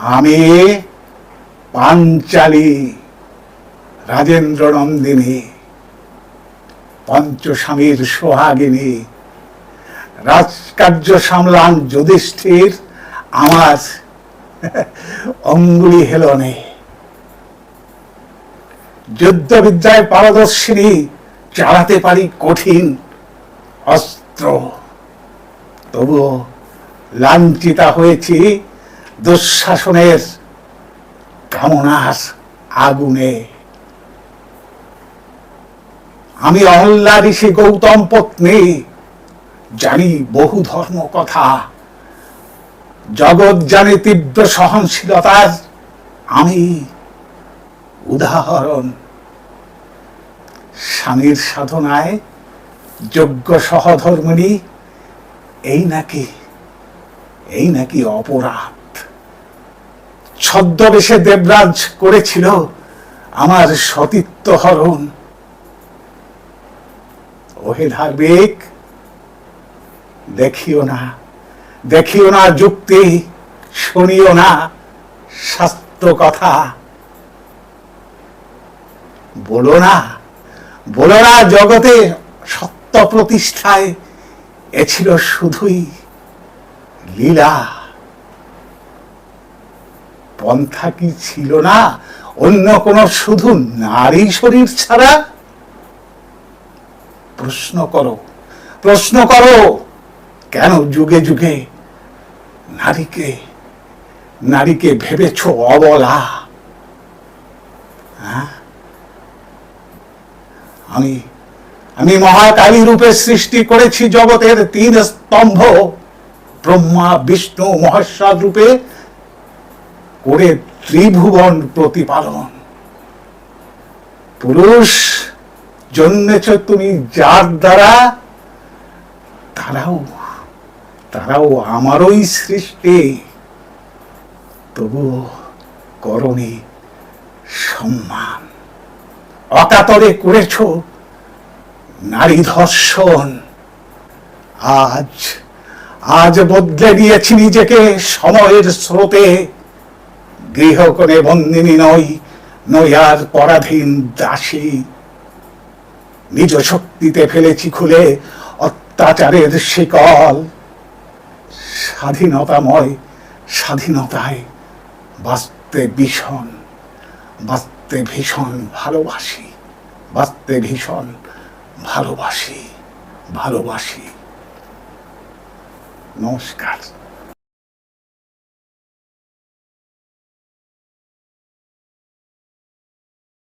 আমি পাঞ্চালী রাজেন্দ্র নন্দিনী, পঞ্চস্বামীর সোহাগিনী, রাজকার্য সামলান যুধিষ্ঠির, আমার অঙ্গুলি হেলনে। যুদ্ধবিদ্যায় পারদর্শিনী, চালাতে পারি কঠিন অস্ত্র। তবুও লাঞ্ছিতা হয়েছি দুঃশাসনের কামনার আগুনে। আমি অহল্লা ঋষি গৌতম পত্নী, জানি বহু ধর্ম কথা। জগৎ জানে তীব্র সহনশীলতার আমি উদাহরণ। স্বামীর সাধনায় যোগ্য সহধর্মিণী এই নাকি এই নাকি অপরাধ। ছদ্মবেশে দেবরাজ করেছিল আমার সতীত্ব হরণ। ওহে ধার্মিক, দেখিও না দেখিও না যুক্তি, শুনিও না শাস্ত্র কথা। বলো না বলো না জগতে সত্য প্রতিষ্ঠায় এ ছিল শুধুই লীলা। পন্থা কি ছিল না? অন্য কোন শুধু নারী শরীর ছাড়া? প্রশ্ন করো। প্রশ্ন করো, কেন যুগে যুগে নারীকে নারীকে ভেবেছ অবলা? হ্যাঁ? আমি আমি মহাকালী রূপে সৃষ্টি করেছি জগতের তিন স্তম্ভ। ব্রহ্মা, বিষ্ণু মহেশ্বর রূপে করে ত্রিভুবন প্রতিপালন। পুরুষ জন্মেছ তুমি যার দ্বারা, তারাও তারাও আমারই সৃষ্টি। তবু করণী সম্মান। অকাতরে করেছ নারী ধর্ষণ। আজ আজ বদলে দিয়েছি নিজেকে সময়ের স্রোতে। গৃহকোণে বন্দিনী নই নই আর পরাধীন দাসী। নিজ শক্তিতে ফেলেছি খুলে অত্যাচারের শিকল। স্বাধীনতাময় স্বাধীনতায় বাঁচতে ভীষণ বাঁচতে ভীষণ ভালোবাসি, বাঁচতে ভীষণ ভালোবাসি ভালোবাসি। নমস্কার।